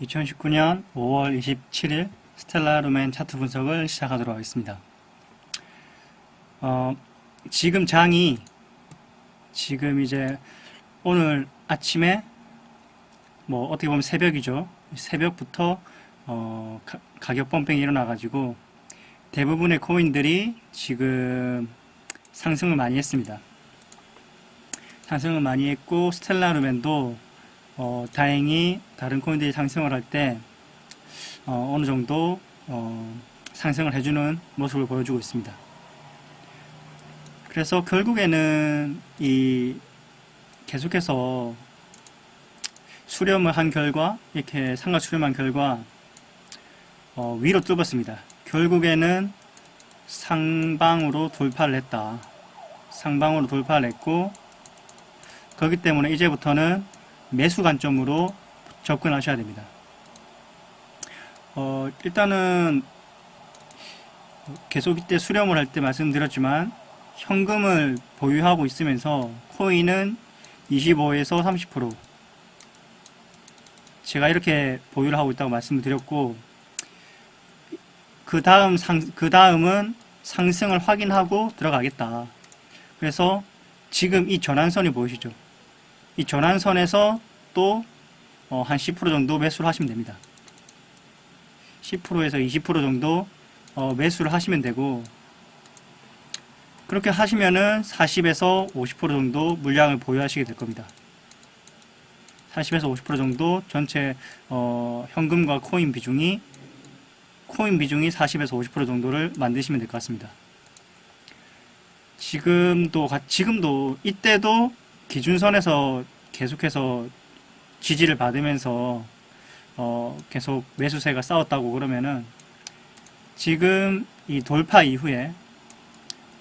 2019년 5월 27일 스텔라 루멘 차트 분석을 시작하도록 하겠습니다. 어, 지금 장이 지금 이제 오늘 아침에 뭐 어떻게 보면 새벽이죠. 새벽부터 어, 가, 가격 펌핑이 일어나가지고 대부분의 코인들이 지금 상승을 많이 했습니다. 상승을 많이 했고 스텔라 루멘도 어, 다행히 다른 코인들이 상승을 할때 어, 느 정도 어, 상승을 해주는 모습을 보여주고 있습니다. 그래서 결국에는 이 계속해서 수렴을 한 결과 이렇게 상가 수렴한 결과 어, 위로 뚫었습니다. 결국에는 상방으로 돌파를 했다. 상방으로 돌파를 했고 그렇기 때문에 이제부터는 매수 관점으로 접근하셔야 됩니다. 어, 일단은 계속 이때 수렴을 할 때 말씀드렸지만 현금을 보유하고 있으면서 코인은 25에서 30% 제가 이렇게 보유를 하고 있다고 말씀을 드렸고 그 다음 상, 그 다음은 상승을 확인하고 들어가겠다. 그래서 지금 이 전환선이 보이시죠? 이 전환선에서 또 어, 한10% 정도 매수를 하시면 됩니다. 10%에서 20% 정도 어, 매수를 하시면 되고 그렇게 하시면은 40에서 50% 정도 물량을 보유하시게 될 겁니다. 40에서 50% 정도 전체 어, 현금과 코인 비중이 코인 비중이 40에서 50% 정도를 만드시면 될 것 같습니다. 지금도 가- 지금도 이때도 기준선에서 계속해서 지지를 받으면서 어, 계속 매수세가 싸웠다고 그러면은 지금 이 돌파 이후에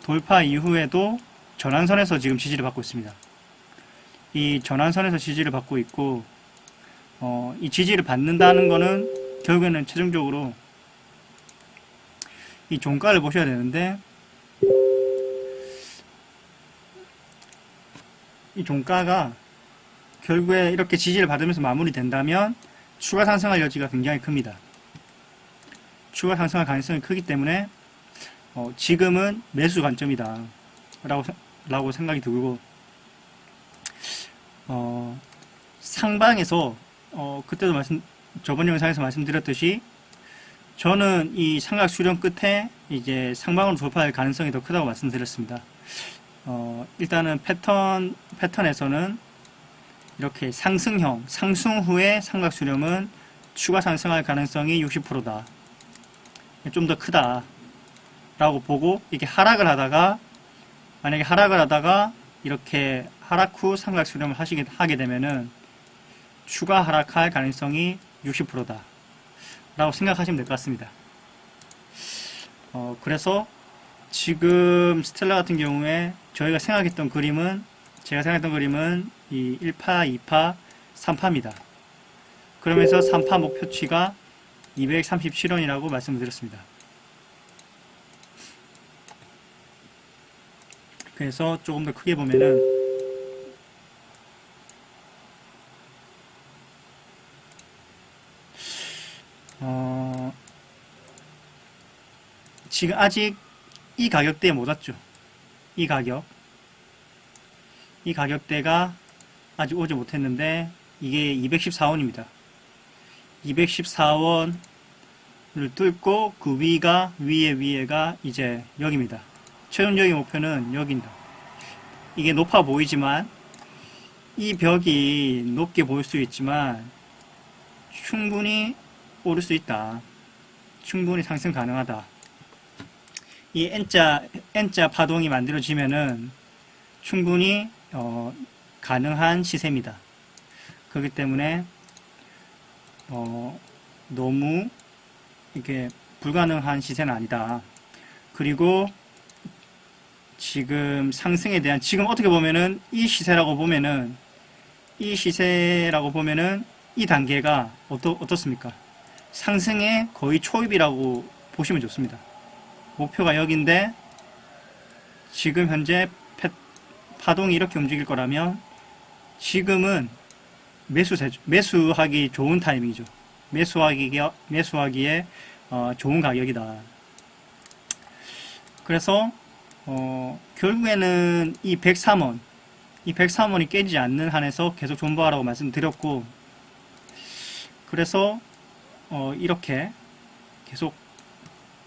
돌파 이후에도 전환선에서 지금 지지를 받고 있습니다. 이 전환선에서 지지를 받고 있고 어, 이 지지를 받는다는 거는 결국에는 최종적으로 이 종가를 보셔야 되는데 이 종가가 결국에 이렇게 지지를 받으면서 마무리된다면 추가 상승할 여지가 굉장히 큽니다. 추가 상승할 가능성이 크기 때문에 어, 지금은 매수 관점이다 라고, 생- 라고 생각이 들고 어, 상방에서 어, 그때도 말씀 저번 영상에서 말씀드렸듯이 저는 이 삼각 수렴 끝에 이제 상방으로 돌파할 가능성이 더 크다고 말씀드렸습니다. 어, 일단은 패턴, 패턴에서는 이렇게 상승형, 상승 후에 삼각 수렴은 추가 상승할 가능성이 60%다. 좀 더 크다. 라고 보고, 이렇게 하락을 하다가, 만약에 하락을 하다가, 이렇게 하락 후 삼각 수렴을 하시게, 하게 되면은, 추가 하락할 가능성이 60%다. 라고 생각하시면 될 것 같습니다. 어, 그래서 지금 스텔라 같은 경우에 저희가 생각했던 그림은 제가 생각했던 그림은 이 1파, 2파, 3파입니다. 그러면서 3파 목표치가 237원이라고 말씀드렸습니다. 그래서 조금 더 크게 보면은 어, 지금 아직 이 가격대에 못 왔죠. 이 가격. 이 가격대가 아직 오지 못했는데 이게 214원입니다. 214원을 뚫고 그 위가 위에 위에가 이제 여기입니다. 최종적인 목표는 여기입니다. 이게 높아 보이지만 이 벽이 높게 보일 수 있지만 충분히 오를 수 있다. 충분히 상승 가능하다. 이 N자, N자 파동이 만들어지면은 충분히 어, 가능한 시세입니다. 그렇기 때문에 어, 너무 이게 불가능한 시세는 아니다. 그리고 지금 상승에 대한 지금 어떻게 보면은 이 시세라고 보면은 이 시세라고 보면은 이 단계가 어떠, 어떻습니까? 상승의 거의 초입이라고 보시면 좋습니다. 목표가 여기인데 지금 현재 패- 파동이 이렇게 움직일 거라면 지금은 매수 매수하기 좋은 타이밍이죠. 매수하기에, 매수하기에 어, 좋은 가격이다. 그래서 어, 결국에는 이 103원, 이 103원이 깨지지 않는 한에서 계속 존버하라고 말씀드렸고, 그래서 어, 이렇게 계속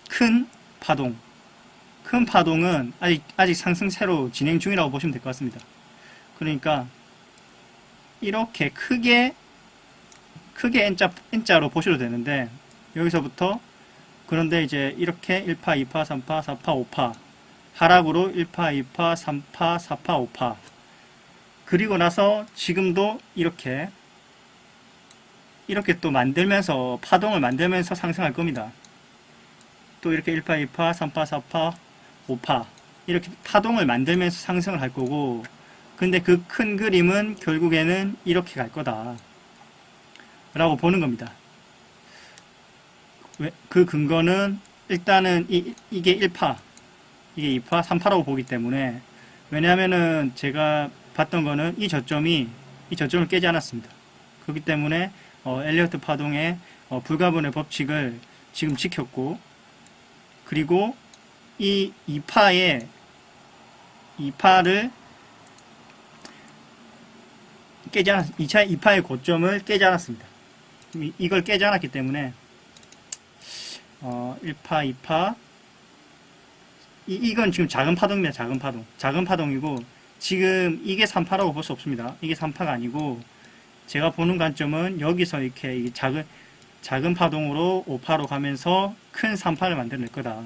큰 파동, 큰 파동은 아직 아직 상승세로 진행 중이라고 보시면 될 것 같습니다. 그러니까 이렇게 크게 크게 N자, N자로 보셔도 되는데 여기서부터 그런데 이제 이렇게 1파, 2파, 3파, 4파, 5파 하락으로 1파, 2파, 3파, 4파, 5파 그리고 나서 지금도 이렇게 이렇게 또 만들면서 파동을 만들면서 상승할 겁니다. 또 이렇게 1파, 2파, 3파, 4파, 5파 이렇게 파동을 만들면서 상승을 할 거고 근데 그 큰 그림은 결국에는 이렇게 갈 거다 라고 보는 겁니다. 왜? 그 근거는 일단은 이, 이게 1파 이게 2파, 3파라고 보기 때문에 왜냐하면은 제가 봤던 거는 이 저점이 이 저점을 깨지 않았습니다. 그렇기 때문에 어, 엘리어트 파동의 어, 불가분의 법칙을 지금 지켰고 그리고 이 2파의 2파를 깨지 않았, 2차 2파의 고점을 깨지 않았습니다. 이- 이걸 깨지 않았기 때문에 어, 1파, 2파 이, 이건 지금 작은 파동입니다. 작은 파동. 작은 파동이고 지금 이게 3파라고 볼 수 없습니다. 이게 3파가 아니고 제가 보는 관점은 여기서 이렇게 이 작은 작은 파동으로 5파로 가면서 큰 3파를 만들어낼 거다.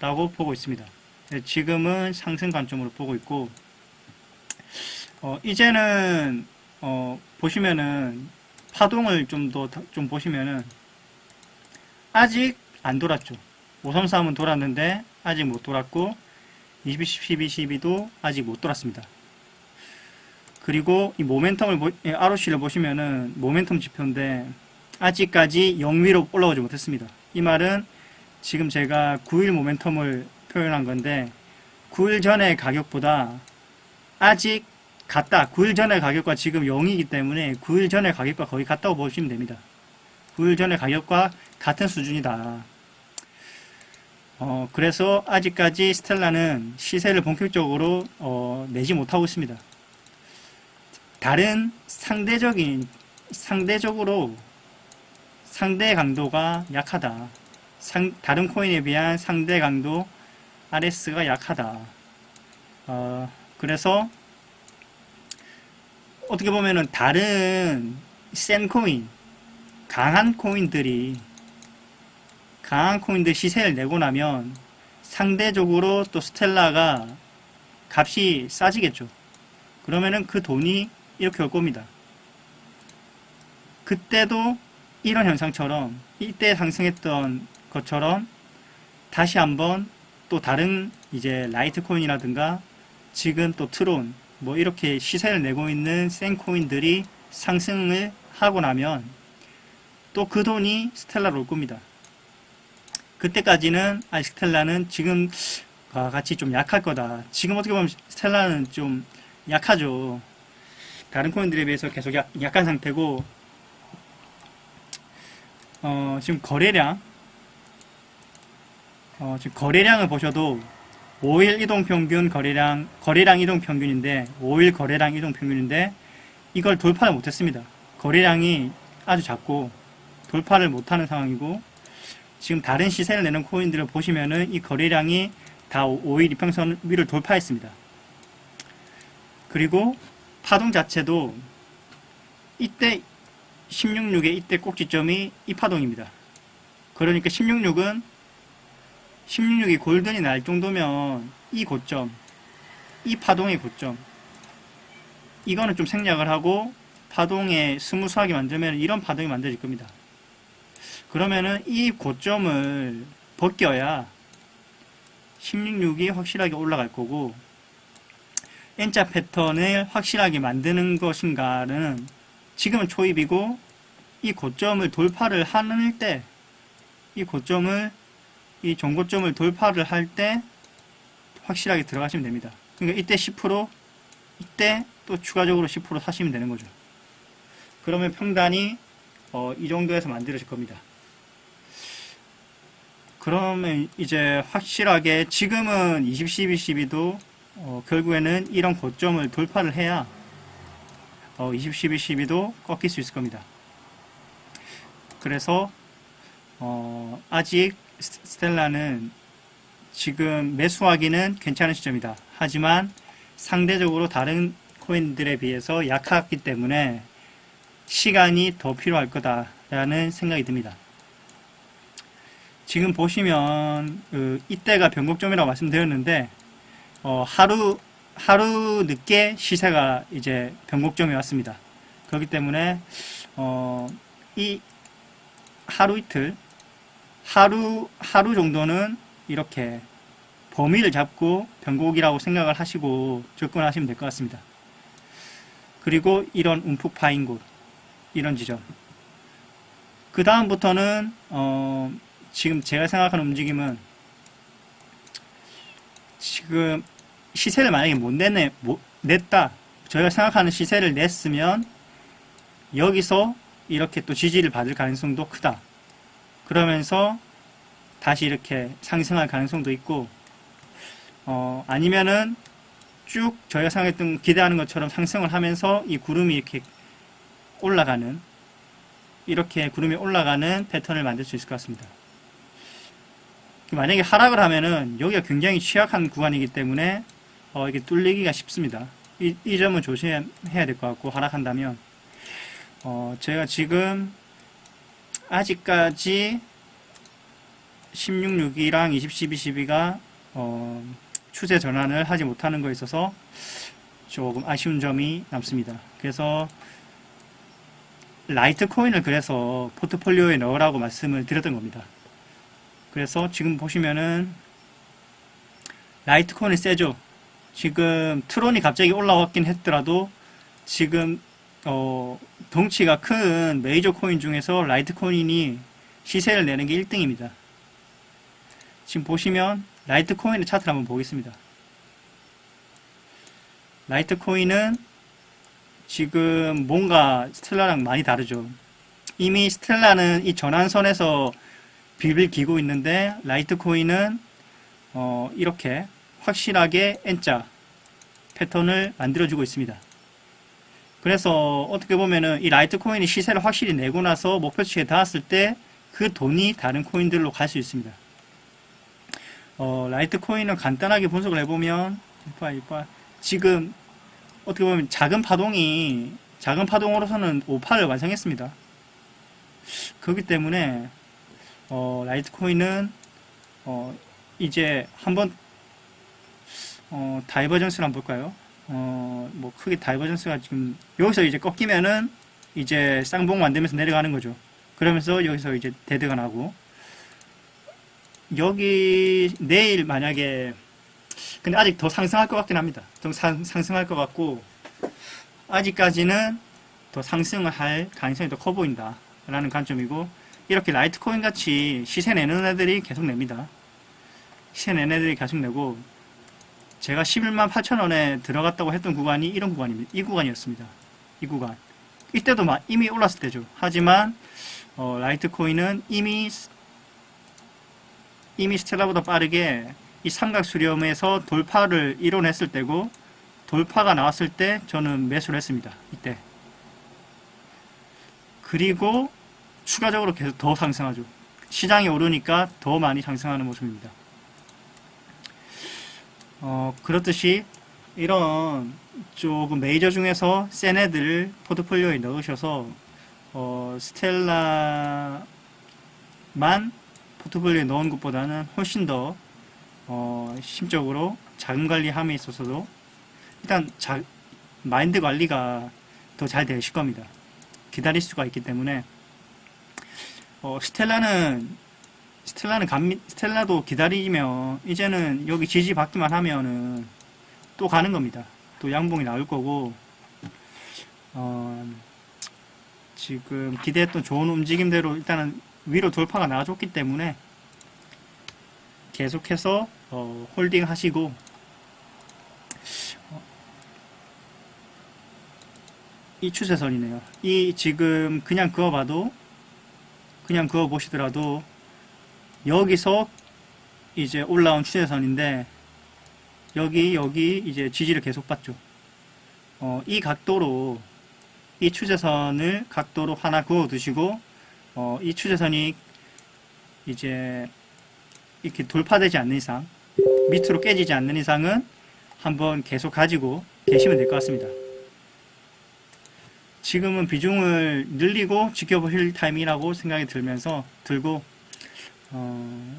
라고 보고 있습니다. 네, 지금은 상승 관점으로 보고 있고, 어, 이제는, 어, 보시면은, 파동을 좀 더, 좀 보시면은, 아직 안 돌았죠. 533은 돌았는데, 아직 못 돌았고, 22, 12, 12도 아직 못 돌았습니다. 그리고 이 모멘텀을, 보, 예, ROC를 보시면은, 모멘텀 지표인데, 아직까지 영위로 올라오지 못했습니다. 이 말은 지금 제가 9일 모멘텀을 표현한 건데 9일 전의 가격보다 아직 같다. 9일 전의 가격과 지금 0이기 때문에 9일 전의 가격과 거의 같다고 보시면 됩니다. 9일 전의 가격과 같은 수준이다. 어, 그래서 아직까지 스텔라는 시세를 본격적으로 어, 내지 못하고 있습니다. 다른 상대적인 상대적으로 상대 강도가 약하다. 상, 다른 코인에 비한 상대 강도 RS가 약하다. 어, 그래서 어떻게 보면은 다른 센 코인, 강한 코인들이 강한 코인들 시세를 내고 나면 상대적으로 또 스텔라가 값이 싸지겠죠. 그러면은 그 돈이 이렇게 올 겁니다. 그때도 이런 현상처럼 이때 상승했던 것처럼 다시 한번 또 다른 이제 라이트 코인이라든가 지금 또 트론 뭐 이렇게 시세를 내고 있는 센 코인들이 상승을 하고 나면 또 그 돈이 스텔라로 올 겁니다. 그때까지는 아직 스텔라는 지금과 같이 좀 약할 거다. 지금 어떻게 보면 스텔라는 좀 약하죠. 다른 코인들에 비해서 계속 약, 약한 상태고 어, 지금 거래량, 어, 지금 거래량을 보셔도 5일 이동 평균 거래량, 거래량 이동 평균인데, 5일 거래량 이동 평균인데, 이걸 돌파를 못했습니다. 거래량이 아주 작고, 돌파를 못하는 상황이고, 지금 다른 시세를 내는 코인들을 보시면은 이 거래량이 다 5일 이평선 위를 돌파했습니다. 그리고 파동 자체도 이때 166의 이때 꼭지점이 이 파동입니다. 그러니까 166은 166이 골든이 날 정도면 이 고점, 이 파동의 고점, 이거는 좀 생략을 하고 파동에 스무스하게 만들면 이런 파동이 만들어질 겁니다. 그러면은 이 고점을 벗겨야 166이 확실하게 올라갈 거고 N자 패턴을 확실하게 만드는 것인가는 지금은 초입이고 이 고점을 돌파를 하는 때 이 고점을 이 종고점을 돌파를 할 때 확실하게 들어가시면 됩니다. 그러니까 이때 10% 이때 또 추가적으로 10% 사시면 되는 거죠. 그러면 평단이 어, 이 정도에서 만들어질 겁니다. 그러면 이제 확실하게 지금은 20, 12, 12도 어, 결국에는 이런 고점을 돌파를 해야 어, 20, 12, 12도 꺾일 수 있을 겁니다. 그래서 어, 아직 스- 스텔라는 지금 매수하기는 괜찮은 시점이다. 하지만 상대적으로 다른 코인들에 비해서 약하기 때문에 시간이 더 필요할 거다라는 생각이 듭니다. 지금 보시면 그 이때가 변곡점이라고 말씀드렸는데 어, 하루 하루 늦게 시세가 이제 변곡점이 왔습니다. 그렇기 때문에 어, 이 하루 이틀 하루 하루 정도는 이렇게 범위를 잡고 변곡이라고 생각을 하시고 접근하시면 될 것 같습니다. 그리고 이런 움푹 파인 곳 이런 지점 그 다음부터는 어, 지금 제가 생각하는 움직임은 지금 시세를 만약에 못 내네 못 냈다 저희가 생각하는 시세를 냈으면 여기서 이렇게 또 지지를 받을 가능성도 크다 그러면서 다시 이렇게 상승할 가능성도 있고 어, 아니면은 쭉 저희가 생각했던 기대하는 것처럼 상승을 하면서 이 구름이 이렇게 올라가는 이렇게 구름이 올라가는 패턴을 만들 수 있을 것 같습니다. 만약에 하락을 하면은 여기가 굉장히 취약한 구간이기 때문에 어, 이게 뚫리기가 쉽습니다. 이, 이 점은 조심해야 될 것 같고 하락한다면 어, 제가 지금 아직까지 1662랑 20, 12, 12가 어, 추세 전환을 하지 못하는 거에 있어서 조금 아쉬운 점이 남습니다. 그래서 라이트 코인을 그래서 포트폴리오에 넣으라고 말씀을 드렸던 겁니다. 그래서 지금 보시면은 라이트 코인이 세죠. 지금 트론이 갑자기 올라왔긴 했더라도 지금 어, 덩치가 큰 메이저 코인 중에서 라이트 코인이 시세를 내는 게 1등입니다. 지금 보시면 라이트 코인의 차트를 한번 보겠습니다. 라이트 코인은 지금 뭔가 스텔라랑 많이 다르죠. 이미 스텔라는 이 전환선에서 비빌 기고 있는데 라이트 코인은 어, 이렇게 확실하게 N자 패턴을 만들어주고 있습니다. 그래서 어떻게 보면은 이 라이트 코인이 시세를 확실히 내고 나서 목표치에 닿았을 때 그 돈이 다른 코인들로 갈 수 있습니다. 어, 라이트 코인을 간단하게 분석을 해보면. 지금, 어떻게 보면 작은 파동이, 작은 파동으로서는 5파를 완성했습니다. 그렇기 때문에, 어, 라이트 코인은, 어, 이제 한번, 어, 다이버전스를 한번 볼까요? 어, 뭐, 크게 다이버전스가 지금, 여기서 이제 꺾이면은, 이제 쌍봉 만들면서 내려가는 거죠. 그러면서 여기서 이제 데드가 나고, 여기 내일 만약에 근데 아직 더 상승할 것 같긴 합니다. 더 상, 상승할 것 같고 아직까지는 더 상승을 할 가능성이 더 커 보인다 라는 관점이고 이렇게 라이트코인 같이 시세 내는 애들이 계속 냅니다. 시세 내는 애들이 계속 내고 제가 11만 8천 원에 들어갔다고 했던 구간이 이런 구간입니다. 이 구간이었습니다. 이 구간. 이때도 막 이미 올랐을 때죠. 하지만 어, 라이트코인은 이미 이미 스텔라보다 빠르게 이 삼각 수렴에서 돌파를 이뤄냈을 때고 돌파가 나왔을 때 저는 매수를 했습니다. 이때. 그리고 추가적으로 계속 더 상승하죠. 시장이 오르니까 더 많이 상승하는 모습입니다. 어, 그렇듯이 이런 조금 메이저 중에서 센 애들 포트폴리오에 넣으셔서 어, 스텔라만 포트폴리오에 넣은 것보다는 훨씬 더 어, 심적으로 자금 관리함에 있어서도 일단 자, 마인드 관리가 더 잘 되실 겁니다. 기다릴 수가 있기 때문에 어, 스텔라는 스텔라는 감 스텔라도 기다리면 이제는 여기 지지 받기만 하면은 또 가는 겁니다. 또 양봉이 나올 거고 어, 지금 기대했던 좋은 움직임대로 일단은 위로 돌파가 나와줬기 때문에 계속해서 어, 홀딩 하시고 어, 이 추세선이네요. 이 지금 그냥 그어봐도 그냥 그어 보시더라도 여기서 이제 올라온 추세선인데 여기 여기 이제 지지를 계속 받죠. 어, 이 각도로 이 추세선을 각도로 하나 그어 두시고 어, 이 추세선이 이제 이렇게 돌파되지 않는 이상 밑으로 깨지지 않는 이상은 한번 계속 가지고 계시면 될 것 같습니다. 지금은 비중을 늘리고 지켜보실 타이밍이라고 생각이 들면서 들고 어,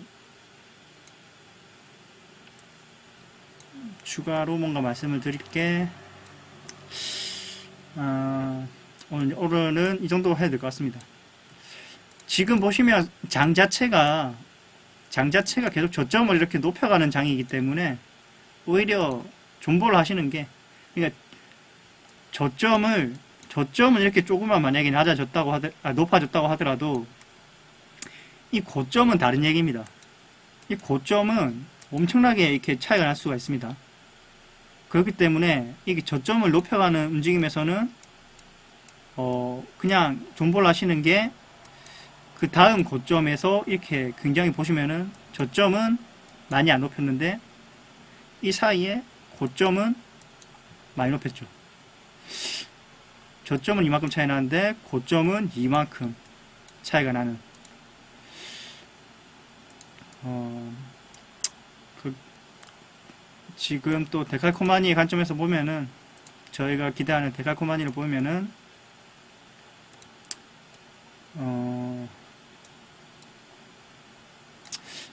추가로 뭔가 말씀을 드릴 게 어, 오늘 오늘은 이 정도 해야 될 것 같습니다. 지금 보시면 장 자체가 장 자체가 계속 저점을 이렇게 높여가는 장이기 때문에 오히려 존버를 하시는 게 그러니까 저점을 저점은 이렇게 조금만 만약에 낮아졌다고 하더 아, 높아졌다고 하더라도 이 고점은 다른 얘기입니다. 이 고점은 엄청나게 이렇게 차이가 날 수가 있습니다. 그렇기 때문에 이게 저점을 높여가는 움직임에서는 어 그냥 존버를 하시는 게 그 다음 고점에서 이렇게 굉장히 보시면은 저점은 많이 안 높였는데 이 사이에 고점은 많이 높였죠. 저점은 이만큼 차이 나는데 고점은 이만큼 차이가 나는 어, 그 지금 또 데칼코마니의 관점에서 보면은 저희가 기대하는 데칼코마니를 보면은 어,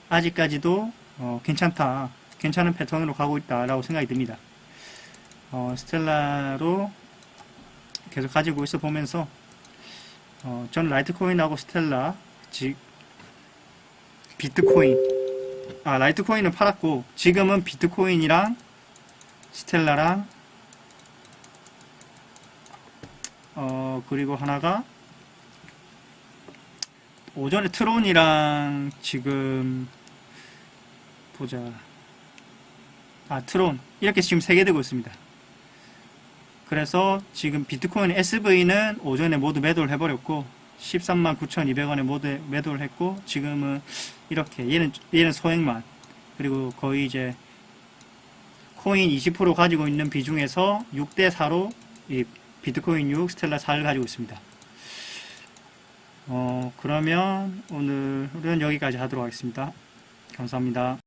아직까지도 어, 괜찮다 괜찮은 패턴으로 가고 있다라고 생각이 듭니다. 어, 스텔라로 계속 가지고 있어 보면서 어, 전 라이트코인하고 스텔라 즉 비트코인. 아 라이트코인은 팔았고 지금은 비트코인이랑 스텔라랑 어 그리고 하나가 오전에 트론이랑 지금 보자. 아 트론. 이렇게 지금 세 개 되고 있습니다. 그래서 지금 비트코인 SV는 오전에 모두 매도를 해버렸고 13만 9,200원에 모두 매도를 했고 지금은 이렇게 얘는 얘는 소액만 그리고 거의 이제 코인 20% 가지고 있는 비중에서 6대 4로 이 비트코인 6 스텔라 4를 가지고 있습니다. 어 그러면 오늘은 여기까지 하도록 하겠습니다. 감사합니다.